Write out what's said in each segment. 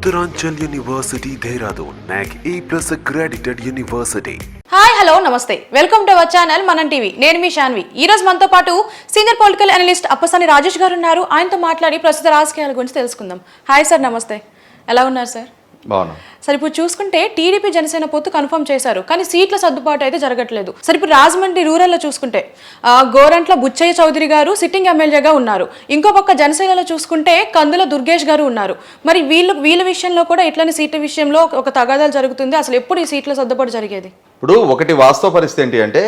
Uttaranchal university Dehradun NAAC A plus accredited university hi hello నమస్తే. Welcome to our channel Manam TV నేను మీ శాన్వి ఈ రోజు మనతో పాటు senior political analyst Appasani Rajesh గారు ఉన్నారు. ఆయనతో మాట్లాడి ప్రస్తుత రాజకీయాల గురించి తెలుసుకుందాం. హాయ్ సార్ నమస్తే. ఎలా ఉన్నారు సార్ సార్ ఇప్పుడు చూసుకుంటే టీడీపీ జనసేన పొత్తు కన్ఫర్మ్ చేశారు కానీ సీట్ల సర్దుబాటు అయితే జరగట్లేదు. సార్ ఇప్పుడు రాజమండ్రి రూరల్లో చూసుకుంటే గోరంట్ల బుచ్చయ్య చౌదరి గారు సిట్టింగ్ ఎమ్మెల్యేగా ఉన్నారు. ఇంకో పక్క జనసేనలో చూసుకుంటే కందుల దుర్గేష్ గారు ఉన్నారు. మరి వీళ్ళు వీళ్ళ విషయంలో కూడా ఇట్లనే సీట్ల విషయంలో ఒక తగాదాలు జరుగుతుంది? అసలు ఎప్పుడు ఈ సీట్ల సర్దుబాటు జరిగేది? ఇప్పుడు ఒకటి వాస్తవ పరిస్థితి ఏంటి అంటే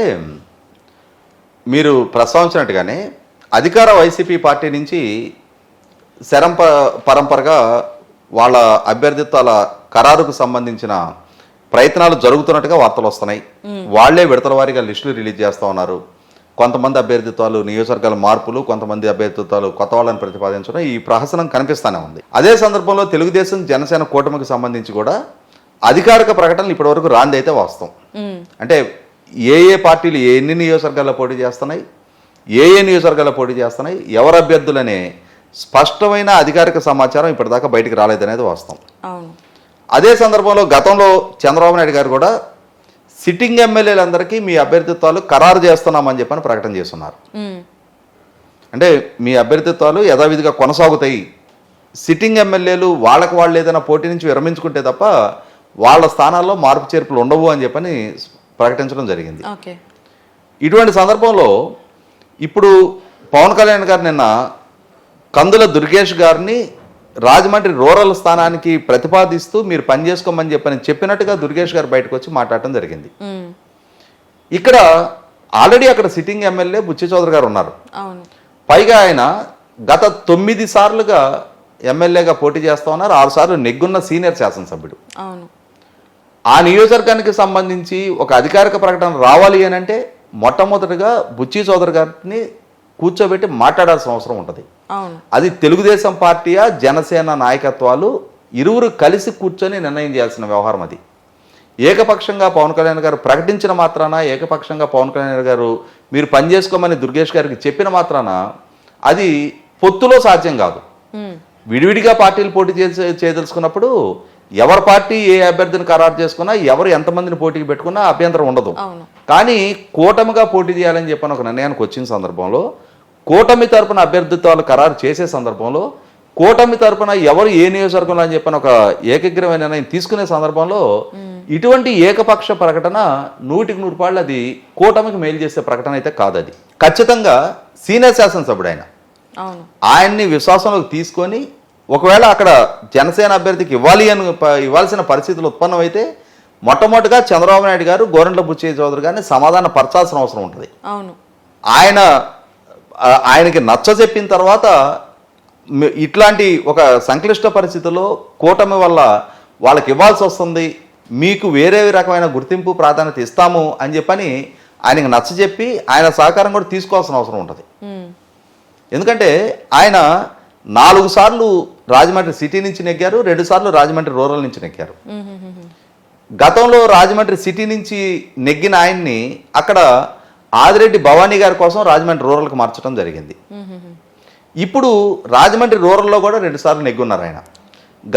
మీరు ప్రస్తావించినట్టుగానే అధికార వైసీపీ పార్టీ నుంచి శరం పరంపరగా వాళ్ళ అభ్యర్థిత్వాల ఖరారుకు సంబంధించిన ప్రయత్నాలు జరుగుతున్నట్టుగా వార్తలు వస్తున్నాయి. వాళ్ళే విడతల వారీగా లిస్టులు రిలీజ్ చేస్తూ ఉన్నారు. కొంతమంది అభ్యర్థిత్వాలు నియోజకవర్గాల మార్పులు కొంతమంది అభ్యర్థిత్వాలు కొత్త వాళ్ళని ప్రతిపాదించడం ఈ ప్రహసనం కనిపిస్తూనే ఉంది. అదే సందర్భంలో తెలుగుదేశం జనసేన కూటమికి సంబంధించి కూడా అధికారిక ప్రకటనలు ఇప్పటివరకు రాందైతే వాస్తవం. అంటే ఏ ఏ పార్టీలు ఎన్ని నియోజకవర్గాల్లో పోటీ చేస్తున్నాయి ఏ ఏ నియోజకవర్గాల్లో పోటీ చేస్తున్నాయి ఎవరు అభ్యర్థులనే స్పష్టమైన అధికారిక సమాచారం ఇప్పటిదాకా బయటికి రాలేదనేది వాస్తవం. అదే సందర్భంలో గతంలో చంద్రబాబు నాయుడు గారు కూడా సిట్టింగ్ ఎమ్మెల్యేలందరికీ మీ అభ్యర్థిత్వాలు ఖరారు చేస్తున్నామని చెప్పని ప్రకటన చేస్తున్నారు. అంటే మీ అభ్యర్థిత్వాలు యథావిధిగా కొనసాగుతాయి. సిట్టింగ్ ఎమ్మెల్యేలు వాళ్ళకి వాళ్ళు ఏదైనా పోటీ నుంచి విరమించుకుంటే తప్ప వాళ్ళ స్థానాల్లో మార్పు చేర్పులు ఉండవు అని చెప్పని ప్రకటించడం జరిగింది. ఇటువంటి సందర్భంలో ఇప్పుడు పవన్ కళ్యాణ్ గారు నిన్న కందుల దుర్గేష్ గారిని రాజమండ్రి రూరల్ స్థానానికి ప్రతిపాదిస్తూ మీరు పని చేసుకోమని చెప్పని చెప్పినట్టుగా దుర్గేష్ గారు బయటకు వచ్చి మాట్లాడటం జరిగింది. ఇక్కడ ఆల్రెడీ అక్కడ సిట్టింగ్ ఎమ్మెల్యే బుచ్చి చౌదరి గారు ఉన్నారు. పైగా ఆయన గత తొమ్మిది సార్లుగా ఎమ్మెల్యేగా పోటీ చేస్తా ఉన్నారు. ఆరు సార్లు నెగ్గున్న సీనియర్ శాసనసభ్యుడు. ఆ నియోజకవర్గానికి సంబంధించి ఒక అధికారిక ప్రకటన రావాలి అని అంటే మొట్టమొదటిగా బుచ్చి చౌదరి గారిని కూర్చోబెట్టి మాట్లాడాల్సిన అవసరం ఉంటుంది. అది తెలుగుదేశం పార్టీయా జనసేన నాయకత్వాలు ఇరువురు కలిసి కూర్చొని నిర్ణయం చేయాల్సిన వ్యవహారం అది. ఏకపక్షంగా పవన్ కళ్యాణ్ గారు ప్రకటించిన మాత్రాన ఏకపక్షంగా పవన్ కళ్యాణ్ గారు మీరు పని చేసుకోమని దుర్గేష్ గారికి చెప్పిన మాత్రాన అది పొత్తులో సాధ్యం కాదు. విడివిడిగా పార్టీలు పోటీ చేసి చేయదలుచుకున్నప్పుడు ఎవరి పార్టీ ఏ అభ్యర్థిని ఖరారు చేసుకున్నా ఎవరు ఎంతమందిని పోటీకి పెట్టుకున్నా అభ్యంతరం ఉండదు. కానీ కూటమిగా పోటీ చేయాలని చెప్పని ఒక నిర్ణయానికి వచ్చిన సందర్భంలో కూటమి తరపున అభ్యర్థిత్వాలు ఖరారు చేసే సందర్భంలో కూటమి తరపున ఎవరు ఏ నియోజకవర్గంలో అని చెప్పని ఒక ఏకగ్రమైన నిర్ణయం తీసుకునే సందర్భంలో ఇటువంటి ఏకపక్ష ప్రకటన నూటికి నూరు పాళ్ళు అది కూటమికి మేలు చేసే ప్రకటన అయితే కాదు అది. ఖచ్చితంగా సీనియర్ శాసనసభ్యుడు ఆయన ఆయన్ని విశ్వాసంలోకి తీసుకొని ఒకవేళ అక్కడ జనసేన అభ్యర్థికి ఇవ్వాలి అని ఇవ్వాల్సిన పరిస్థితులు ఉత్పన్నమైతే మొట్టమొదటిగా చంద్రబాబు నాయుడు గారు గోరంట్ల బుచ్చయ్య చౌదరి గారిని సమాధాన పరచాల్సిన అవసరం ఉంటుంది. అవును. ఆయన ఆయనకి నచ్చ చెప్పిన తర్వాత ఇట్లాంటి ఒక సంక్లిష్ట పరిస్థితుల్లో కూటమి వల్ల వాళ్ళకి ఇవ్వాల్సి వస్తుంది మీకు వేరే రకమైన గుర్తింపు ప్రాధాన్యత ఇస్తాము అని చెప్పని ఆయనకి నచ్చ చెప్పి ఆయన సహకారం కూడా తీసుకోవాల్సిన అవసరం ఉంటుంది. ఎందుకంటే ఆయన నాలుగు సార్లు రాజమండ్రి సిటీ నుంచి నెగ్గారు రెండు సార్లు రాజమండ్రి రూరల్ నుంచి నెగ్గారు. గతంలో రాజమండ్రి సిటీ నుంచి నెగ్గిన ఆయన్ని అక్కడ ఆదిరెడ్డి భవానీ గారి కోసం రాజమండ్రి రూరల్కి మార్చడం జరిగింది. ఇప్పుడు రాజమండ్రి రూరల్లో కూడా రెండుసార్లు నెగ్గున్నారు ఆయన.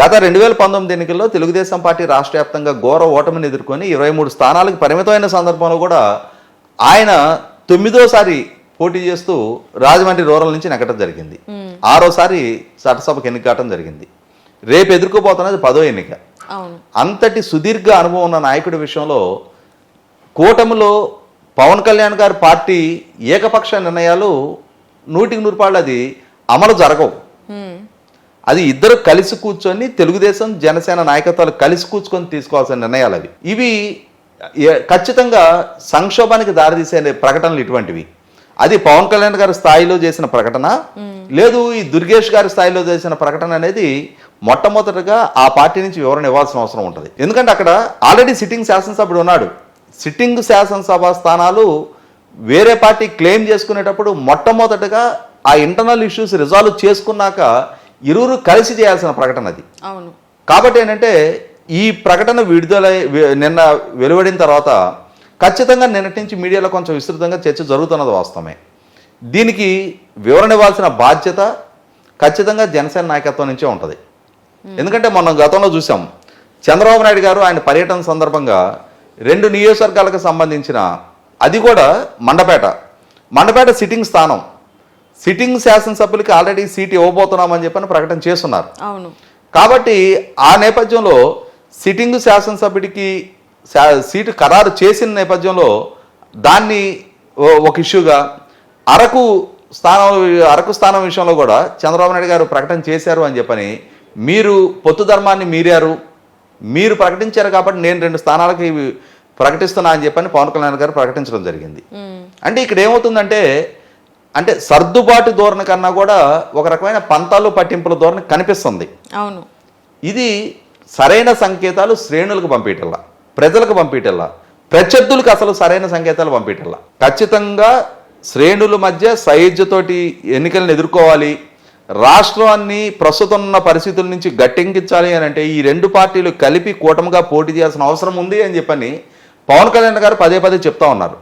గత రెండు వేల పంతొమ్మిది ఎన్నికల్లో తెలుగుదేశం పార్టీ రాష్ట్ర వ్యాప్తంగా ఘోర ఓటమిని ఎదుర్కొని ఇరవై మూడు స్థానాలకు పరిమితమైన సందర్భంలో కూడా ఆయన తొమ్మిదోసారి పోటీ చేస్తూ రాజమండ్రి రూరల్ నుంచి నెగ్గడం జరిగింది. ఆరోసారి చట్టసభకు ఎన్నిక కావడం జరిగింది. రేపు ఎదుర్కోబోతున్నది పదో ఎన్నిక. అంతటి సుదీర్ఘ అనుభవం ఉన్న నాయకుడి విషయంలో కూటమిలో పవన్ కళ్యాణ్ గారి పార్టీ ఏకపక్ష నిర్ణయాలు నూటికి నూరుపాళ్ళు అది అమలు జరగవు. అది ఇద్దరు కలిసి కూర్చొని తెలుగుదేశం జనసేన నాయకత్వాలు కలిసి కూర్చుకొని తీసుకోవాల్సిన నిర్ణయాలు అవి. ఇవి ఖచ్చితంగా సంక్షోభానికి దారితీసే ప్రకటనలు ఇటువంటివి. అది పవన్ కళ్యాణ్ గారి స్థాయిలో చేసిన ప్రకటన. లేదు ఈ దుర్గేష్ గారి స్థాయిలో చేసిన ప్రకటన అనేది మొట్టమొదటిగా ఆ పార్టీ నుంచి వివరణ ఇవ్వాల్సిన అవసరం ఉంటుంది. ఎందుకంటే అక్కడ ఆల్రెడీ సిట్టింగ్ శాసనసభ్యుడు ఉన్నాడు. సిట్టింగ్ శాసనసభ స్థానాలు వేరే పార్టీ క్లెయిమ్ చేసుకునేటప్పుడు మొట్టమొదటగా ఆ ఇంటర్నల్ ఇష్యూస్ రిజాల్వ్ చేసుకున్నాక ఇరువురు కలిసి చేయాల్సిన ప్రకటన అది. అవును. కాబట్టి ఏంటంటే ఈ ప్రకటన విడుదల నిన్న వెలువడిన తర్వాత ఖచ్చితంగా నిన్నటి నుంచి మీడియాలో కొంచెం విస్తృతంగా చర్చ జరుగుతున్నది వాస్తవమే. దీనికి వివరణ ఇవ్వాల్సిన బాధ్యత ఖచ్చితంగా జనసేన నాయకత్వం నుంచే ఉంటుంది. ఎందుకంటే మనం గతంలో చూసాం చంద్రబాబు నాయుడు గారు ఆయన పర్యటన సందర్భంగా రెండు నియోజకవర్గాలకు సంబంధించిన అది కూడా మండపేట. మండపేట సిట్టింగ్ స్థానం. సిట్టింగ్ శాసనసభ్యులకి ఆల్రెడీ సీట్ ఇవ్వబోతున్నామని చెప్పని ప్రకటన చేస్తున్నారు. అవును. కాబట్టి ఆ నేపథ్యంలో సిట్టింగ్ శాసనసభ్యుడికి శా- సీటు ఖరారు చేసిన నేపథ్యంలో దాన్ని ఒక ఇష్యూగా అరకు స్థానం అరకు స్థానం విషయంలో కూడా చంద్రబాబు నాయుడు గారు ప్రకటన చేశారు అని చెప్పని మీరు పొత్తు ధర్మాన్ని మీరారు. మీరు ప్రకటించారు కాబట్టి నేను రెండు స్థానాలకి ప్రకటిస్తున్నా అని చెప్పని పవన్ కళ్యాణ్ గారు ప్రకటించడం జరిగింది. అంటే ఇక్కడ ఏమవుతుందంటే అంటే సర్దుబాటు ధోరణి కన్నా కూడా ఒక రకమైన పంతాలు పట్టింపుల ధోరణి కనిపిస్తుంది. అవును. ఇది సరైన సంకేతాలు శ్రేణులకు పంపించల్లా ప్రజలకు పంపించల్లా ప్రత్యర్థులకు అసలు సరైన సంకేతాలు పంపించల్లా ఖచ్చితంగా శ్రేణుల మధ్య సైజ్యతోటి ఎన్నికలను ఎదుర్కోవాలి. రాష్ట్రాన్ని ప్రస్తుతం ఉన్న పరిస్థితుల నుంచి గట్టెంకించాలి అని అంటే ఈ రెండు పార్టీలు కలిపి కూటమిగా పోటీ చేయాల్సిన అవసరం ఉంది అని చెప్పని పవన్ కళ్యాణ్ గారు పదే పదే చెప్తా ఉన్నారు.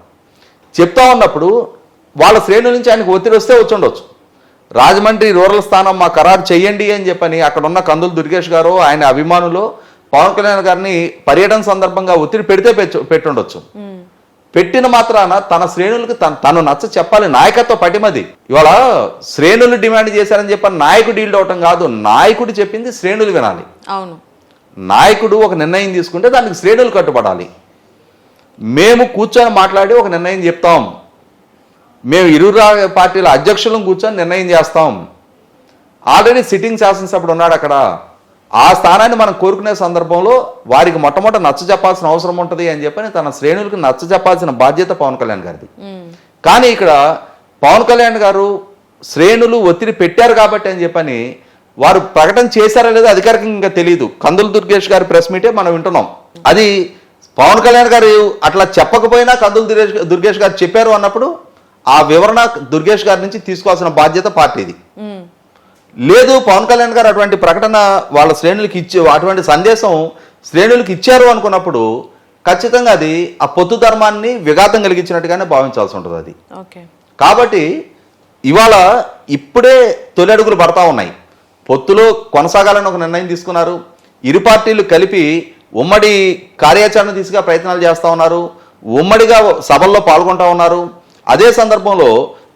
చెప్తా ఉన్నప్పుడు వాళ్ళ శ్రేణుల నుంచి ఆయనకు ఒత్తిడి వస్తే వచ్చుండొచ్చు. రాజమండ్రి రూరల్ స్థానం మా ఖరారు చేయండి అని చెప్పని అక్కడ ఉన్న కందులు దుర్గేష్ గారు ఆయన అభిమానులు పవన్ కళ్యాణ్ గారిని పర్యటన సందర్భంగా ఒత్తిడి పెడితే పెట్టుండొచ్చు. పెట్టిన మాత్రాన తన శ్రేణులకు తన తను నచ్చ చెప్పాలి నాయకత్వ పటిమది. ఇవాళ శ్రేణులు డిమాండ్ చేశారని చెప్పని నాయకుడు డీల్ అవటం కాదు నాయకుడు చెప్పింది శ్రేణులు వినాలి. అవును. నాయకుడు ఒక నిర్ణయం తీసుకుంటే దానికి శ్రేణులు కట్టుబడాలి. మేము కూర్చొని మాట్లాడి ఒక నిర్ణయం చెప్తాం. మేము ఇరు పార్టీల అధ్యక్షులను కూర్చొని నిర్ణయం చేస్తాం. ఆల్రెడీ సిట్టింగ్ శాసనసభ్యుడు ఉన్నాడు అక్కడ. ఆ స్థానాన్ని మనం కోరుకునే సందర్భంలో వారికి మొట్టమొదట నచ్చ చెప్పాల్సిన అవసరం ఉంటుంది అని చెప్పని తన శ్రేణులకు నచ్చ చెప్పాల్సిన బాధ్యత పవన్ కళ్యాణ్ గారిది. కానీ ఇక్కడ పవన్ కళ్యాణ్ గారు శ్రేణులు ఒత్తిడి పెట్టారు కాబట్టి అని చెప్పని వారు ప్రకటన చేశారా లేదో అధికారికంగా ఇంకా తెలియదు కందులు దుర్గేష్ గారి ప్రెస్ మీటే మనం వింటున్నాం. అది పవన్ కళ్యాణ్ గారు అట్లా చెప్పకపోయినా కందులు దుర్గేష్ దుర్గేష్ గారు చెప్పారు అన్నప్పుడు ఆ వివరణ దుర్గేష్ గారి నుంచి తీసుకోవాల్సిన బాధ్యత పార్టీది. లేదు పవన్ కళ్యాణ్ గారు అటువంటి ప్రకటన వాళ్ళ శ్రేణులకి ఇచ్చే అటువంటి సందేశం శ్రేణులకు ఇచ్చారు అనుకున్నప్పుడు ఖచ్చితంగా అది ఆ పొత్తు ధర్మాన్ని విఘాతం కలిగించినట్టుగానే భావించాల్సి ఉంటుంది అది. ఓకే. కాబట్టి ఇవాళ ఇప్పుడే తొలి అడుగులు పడతా ఉన్నాయి. పొత్తులో కొనసాగాలని ఒక నిర్ణయం తీసుకున్నారు. ఇరు పార్టీలు కలిపి ఉమ్మడి కార్యాచరణ దిశగా ప్రయత్నాలు చేస్తూ ఉన్నారు. ఉమ్మడిగా సభల్లో పాల్గొంటా ఉన్నారు. అదే సందర్భంలో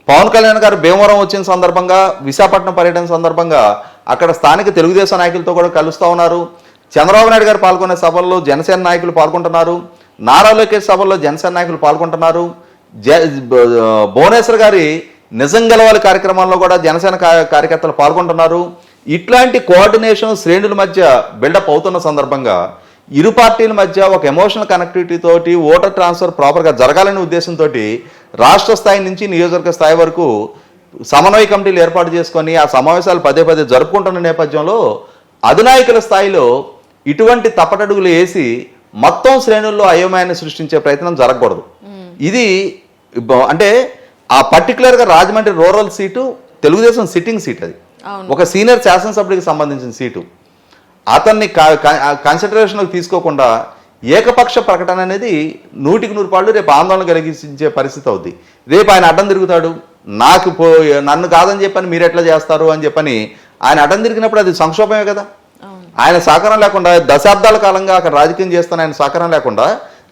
పవన్ కళ్యాణ్ గారు భీమవరం వచ్చిన సందర్భంగా విశాఖపట్నం పర్యటన సందర్భంగా అక్కడ స్థానిక తెలుగుదేశం నాయకులతో కూడా కలుస్తూ ఉన్నారు. చంద్రబాబు నాయుడు గారు పాల్గొనే సభల్లో జనసేన నాయకులు పాల్గొంటున్నారు. నారా లోకేష్ సభల్లో జనసేన నాయకులు పాల్గొంటున్నారు. జ భువనేశ్వర్ గారి నిజం గెలవాలి కార్యక్రమాల్లో కూడా జనసేన కార్యకర్తలు పాల్గొంటున్నారు. ఇట్లాంటి కోఆర్డినేషన్ శ్రేణుల మధ్య బిల్డప్ అవుతున్న సందర్భంగా ఇరు పార్టీల మధ్య ఒక ఎమోషనల్ కనెక్టివిటీ తోటి ఓటర్ ట్రాన్స్ఫర్ ప్రాపర్గా జరగాలనే ఉద్దేశంతో రాష్ట్ర స్థాయి నుంచి నియోజకవర్గ స్థాయి వరకు సమన్వయ కమిటీలు ఏర్పాటు చేసుకొని ఆ సమావేశాలు పదే పదే జరుపుకుంటున్న నేపథ్యంలో అధినాయకుల స్థాయిలో ఇటువంటి తప్పటడుగులు వేసి మొత్తం శ్రేణుల్లో అయోమయాన్ని సృష్టించే ప్రయత్నం జరగకూడదు. ఇది అంటే ఆ పర్టికులర్గా Rajahmundry rural seat Telugu Desam sitting seat అది. ఒక సీనియర్ శాసనసభ్యుడికి సంబంధించిన సీటు. అతన్ని కన్సిడరేషన్లోకి తీసుకోకుండా ఏకపక్ష ప్రకటన అనేది నూటికి నూరు పాళ్ళు రేపు ఆందోళన కలిగించే పరిస్థితి అవుద్ది. రేపు ఆయన అడ్డం తిరుగుతాడు. నాకు పో నన్ను కాదని చెప్పని మీరు ఎట్లా చేస్తారు అని చెప్పని ఆయన అడ్డం తిరిగినప్పుడు అది సంక్షోభమే కదా. ఆయన సహకారం లేకుండా దశాబ్దాల కాలంగా అక్కడ రాజకీయం చేస్తున్న ఆయన సహకారం లేకుండా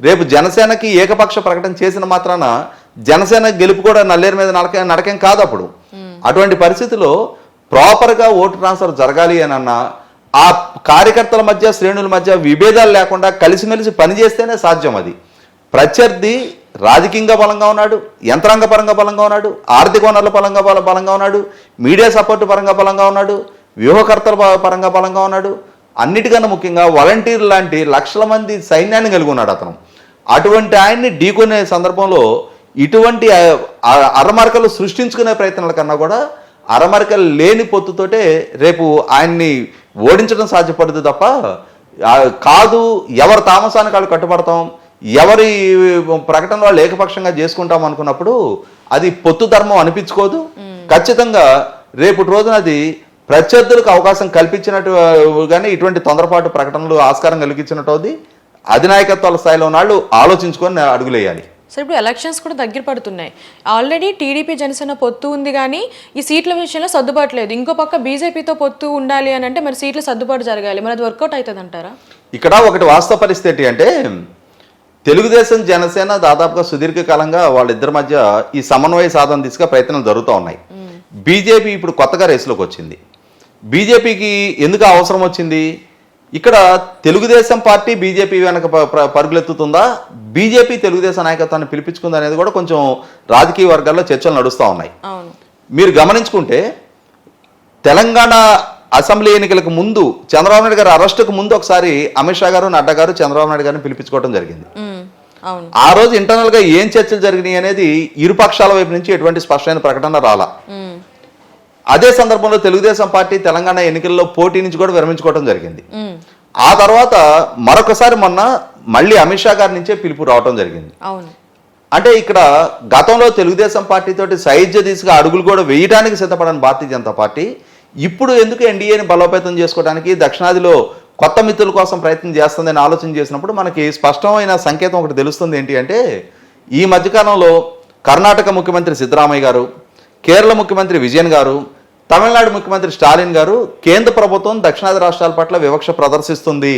రేపు జనసేనకి ఏకపక్ష ప్రకటన చేసిన మాత్రాన జనసేన గెలుపు కూడా నల్లేరు మీద నడక నడకేం కాదు అప్పుడు. అటువంటి పరిస్థితిలో ప్రాపర్గా ఓటు ట్రాన్స్ఫర్ జరగాలి అని అన్నా ఆ కార్యకర్తల మధ్య శ్రేణుల మధ్య విభేదాలు లేకుండా కలిసిమెలిసి పనిచేస్తేనే సాధ్యం అది. ప్రత్యర్థి రాజకీయంగా బలంగా ఉన్నాడు యంత్రాంగ పరంగా బలంగా ఉన్నాడు ఆర్థిక వనరుల పరంగా బల బలంగా ఉన్నాడు మీడియా సపోర్ట్ పరంగా బలంగా ఉన్నాడు వ్యూహకర్తల పరంగా బలంగా ఉన్నాడు. అన్నిటికన్నా ముఖ్యంగా వాలంటీర్ లాంటి లక్షల మంది సైన్యాన్ని కలిగి ఉన్నాడు అతను. అటువంటి ఆయన్ని ఢీకొనే సందర్భంలో ఇటువంటి అరమరకలు సృష్టించుకునే ప్రయత్నాల కన్నా కూడా అరమరకలు లేని పొత్తుతోటే రేపు ఆయన్ని ఓడించడం సాధ్యపడదు తప్ప కాదు ఎవరి తామసానికి వాళ్ళు కట్టుబడతాం ఎవరి ప్రకటన వాళ్ళు ఏకపక్షంగా చేసుకుంటాం అనుకున్నప్పుడు అది పొత్తు ధర్మం అనిపించుకోదు. ఖచ్చితంగా రేపటి రోజున అది ప్రత్యర్థులకు అవకాశం కల్పించినట్టు కానీ ఇటువంటి తొందరపాటు ప్రకటనలు ఆస్కారం కలిగించినట్టు అధినాయకత్వాల స్థాయిలో ఉన్న వాళ్ళు ఆలోచించుకొని అడుగులేయాలి. సో ఇప్పుడు ఎలక్షన్స్ కూడా దగ్గర పడుతున్నాయి. ఆల్రెడీ టీడీపీ జనసేన పొత్తు ఉంది కానీ ఈ సీట్ల విషయంలో సర్దుబాటు లేదు. ఇంకో పక్క బీజేపీతో పొత్తు ఉండాలి అని అంటే మరి సీట్ల సర్దుబాటు జరగాలి. మరి అది వర్కౌట్ అవుతుంది అంటారా? ఇక్కడ ఒకటి వాస్తవ పరిస్థితి ఏంటి అంటే తెలుగుదేశం జనసేన దాదాపుగా సుదీర్ఘకాలంగా వాళ్ళిద్దరి మధ్య ఈ సమన్వయ సాధన దిశగా ప్రయత్నాలు జరుగుతూ ఉన్నాయి. బీజేపీ ఇప్పుడు కొత్తగా రేసులోకి వచ్చింది. బీజేపీకి ఎందుకు అవసరం వచ్చింది? ఇక్కడ తెలుగుదేశం పార్టీ బీజేపీ వెనక పరుగులెత్తుతుందా? బీజేపీ తెలుగుదేశం నాయకత్వాన్ని పిలిపించుకుందా అనేది కూడా కొంచెం రాజకీయ వర్గాల్లో చర్చలు నడుస్తూ ఉన్నాయి. మీరు గమనించుకుంటే తెలంగాణ అసెంబ్లీ ఎన్నికలకు ముందు చంద్రబాబు నాయుడు గారి అరెస్టుకు ముందు ఒకసారి అమిత్ షా గారు నడ్డా గారు చంద్రబాబు నాయుడు గారిని పిలిపించుకోవడం జరిగింది. ఆ రోజు ఇంటర్నల్గా ఏం చర్చలు జరిగినాయి అనేది ఇరు పక్షాల వైపు నుంచి ఎటువంటి స్పష్టమైన ప్రకటన రాలా. అదే సందర్భంలో తెలుగుదేశం పార్టీ తెలంగాణ ఎన్నికల్లో పోటీ నుంచి కూడా విరమించుకోవడం జరిగింది. ఆ తర్వాత మరొకసారి మొన్న మళ్ళీ అమిత్ షా గారి నుంచే పిలుపు రావడం జరిగింది. అంటే ఇక్కడ గతంలో తెలుగుదేశం పార్టీ తోటి సైజ్య దిశగా అడుగులు కూడా వేయడానికి సిద్ధపడని భారతీయ జనతా పార్టీ ఇప్పుడు ఎందుకు ఎన్డీఏని బలోపేతం చేసుకోవడానికి దక్షిణాదిలో కొత్త మిత్రుల కోసం ప్రయత్నం చేస్తుందని ఆలోచన చేసినప్పుడు మనకి స్పష్టమైన సంకేతం ఒకటి తెలుస్తుంది ఏంటి అంటే ఈ మధ్యకాలంలో కర్ణాటక ముఖ్యమంత్రి సిద్ధరామయ్య గారు కేరళ ముఖ్యమంత్రి విజయన్ గారు తమిళనాడు ముఖ్యమంత్రి స్టాలిన్ గారు కేంద్ర ప్రభుత్వం దక్షిణాది రాష్ట్రాల పట్ల వివక్ష ప్రదర్శిస్తుంది.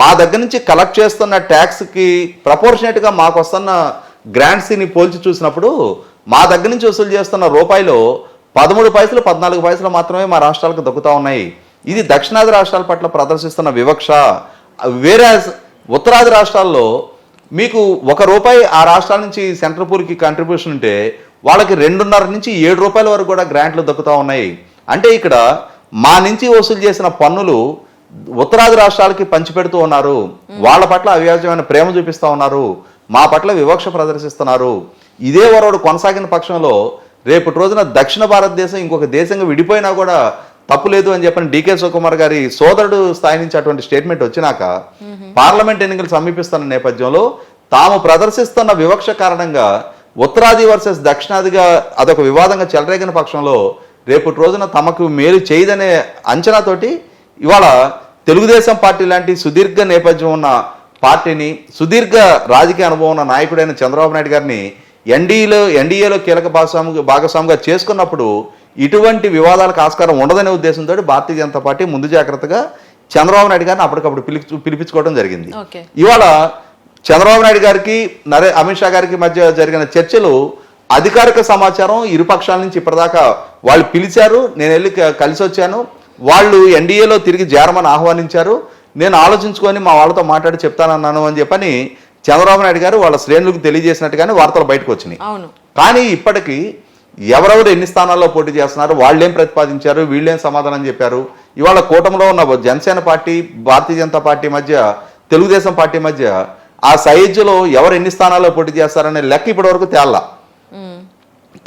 మా దగ్గర నుంచి కలెక్ట్ చేస్తున్న ట్యాక్స్కి ప్రపోర్షనేట్గా మాకు వస్తున్న గ్రాంట్స్ని పోల్చి చూసినప్పుడు మా దగ్గర నుంచి వసూలు చేస్తున్న రూపాయిలో పదమూడు పైసలు పద్నాలుగు పైసలు మాత్రమే మా రాష్ట్రాలకు దక్కుతా ఉన్నాయి. ఇది దక్షిణాది రాష్ట్రాల పట్ల ప్రదర్శిస్తున్న వివక్ష. వేరే ఉత్తరాది రాష్ట్రాల్లో మీకు ఒక రూపాయి ఆ రాష్ట్రాల నుంచి సెంట్రల్ పూర్కి కంట్రిబ్యూషన్ ఉంటే వాళ్ళకి రెండున్నర నుంచి ఏడు రూపాయల వరకు కూడా గ్రాంట్లు దక్కుతా ఉన్నాయి. అంటే ఇక్కడ మా నుంచి వసూలు చేసిన పన్నులు ఉత్తరాది రాష్ట్రాలకి పంచిపెడుతూ ఉన్నారు. వాళ్ళ పట్ల అవ్యాజమైన ప్రేమ చూపిస్తా ఉన్నారు. మా పట్ల వివక్ష ప్రదర్శిస్తున్నారు. ఇదే వరవడు కొనసాగిన పక్షంలో రేపటి రోజున దక్షిణ భారతదేశం ఇంకొక దేశంగా విడిపోయినా కూడా తప్పు లేదు అని చెప్పని డీకే శివకుమార్ గారి సోదరుడు స్థాయి నుంచి అటువంటి స్టేట్మెంట్ వచ్చినాక పార్లమెంట్ ఎన్నికలు సమీపిస్తున్న నేపథ్యంలో తాము ప్రదర్శిస్తున్న వివక్ష కారణంగా ఉత్తరాది వర్సెస్ దక్షిణాదిగా అదొక వివాదంగా చెలరేగిన పక్షంలో రేపటి రోజున తమకు మేలు చేయదనే అంచనాతోటి ఇవాళ తెలుగుదేశం పార్టీ లాంటి సుదీర్ఘ నేపథ్యం ఉన్న పార్టీని సుదీర్ఘ రాజకీయ అనుభవం ఉన్న నాయకుడైన చంద్రబాబు నాయుడు గారిని ఎన్డీఏలో ఎన్డీఏలో కీలక భాగస్వామి భాగస్వామిగా చేసుకున్నప్పుడు ఇటువంటి వివాదాలకు ఆస్కారం ఉండదనే ఉద్దేశంతో భారతీయ జనతా పార్టీ ముందు జాగ్రత్తగా చంద్రబాబు నాయుడు గారిని అప్పటికప్పుడు పిలిచి పిలిపించుకోవడం జరిగింది. ఇవాళ చంద్రబాబు నాయుడు గారికి నరే అమిత్ షా గారికి మధ్య జరిగిన చర్చలు అధికారిక సమాచారం ఇరు పక్షాల నుంచి ఇప్పటిదాకా వాళ్ళు పిలిచారు. నేను వెళ్ళి కలిసి వచ్చాను. వాళ్ళు ఎన్డీఏలో తిరిగి చేరమని ఆహ్వానించారు. నేను ఆలోచించుకొని మా వాళ్ళతో మాట్లాడి చెప్తానన్నాను అని చెప్పని చంద్రబాబు నాయుడు గారు వాళ్ళ శ్రేణులకు తెలియజేసినట్టుగానే వార్తలు బయటకు వచ్చినాయి. అవును. కానీ ఇప్పటికీ ఎవరెవరు ఎన్ని స్థానాల్లో పోటీ చేస్తున్నారు వాళ్ళేం ప్రతిపాదించారు వీళ్ళేం సమాధానం చెప్పారు? ఇవాళ కూటమిలో ఉన్న జనసేన పార్టీ భారతీయ జనతా పార్టీ మధ్య తెలుగుదేశం పార్టీ మధ్య ఆ సైజులో ఎవరు ఎన్ని స్థానాల్లో పోటీ చేస్తారనే లెక్క ఇప్పటివరకు తేల్లా. ఉమ్,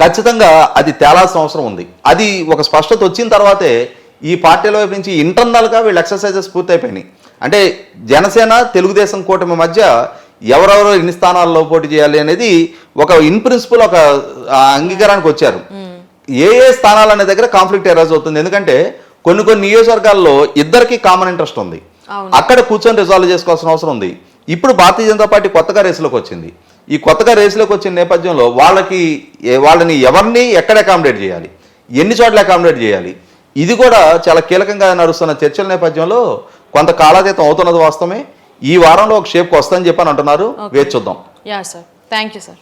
ఖచ్చితంగా అది తేలాల్సిన అవసరం ఉంది. అది ఒక స్పష్టత వచ్చిన తర్వాతే ఈ పార్టీల వైపు నుంచి ఇంటర్నల్గా వీళ్ళు ఎక్సర్సైజెస్ పూర్తయిపోయినాయి. అంటే జనసేన తెలుగుదేశం కూటమి మధ్య ఎవరెవరు ఎన్ని స్థానాల్లో పోటీ చేయాలి అనేది ఒక ఇన్ ప్రిన్సిపల్ ఒక అంగీకారానికి వచ్చారు. ఏ ఏ స్థానాలు అనే దగ్గర కాన్ఫ్లిక్ట్ ఎరైజ్ అవుతుంది. ఎందుకంటే కొన్ని కొన్ని నియోజకవర్గాల్లో ఇద్దరికి కామన్ ఇంట్రెస్ట్ ఉంది. అక్కడ కూర్చొని రిజాల్వ్ చేసుకోవాల్సిన అవసరం ఉంది. ఇప్పుడు భారతీయ జనతా పార్టీ కొత్తగా రేసులోకి వచ్చింది. ఈ కొత్తగా రేసులోకి వచ్చిన నేపథ్యంలో వాళ్ళకి వాళ్ళని ఎవరిని ఎక్కడ అకామిడేట్ చేయాలి? ఎన్ని చోట్ల అకామిడేట్ చేయాలి? ఇది కూడా చాలా కీలకంగా నడుస్తున్న చర్చల నేపథ్యంలో కొంత కాలాతీతం అవుతున్నది వాస్తవమే. ఈ వారంలో ఒక షేప్కి వస్తుందని చెప్పని అంటున్నారు. వేచి చూద్దాం. Yeah sir thank you sir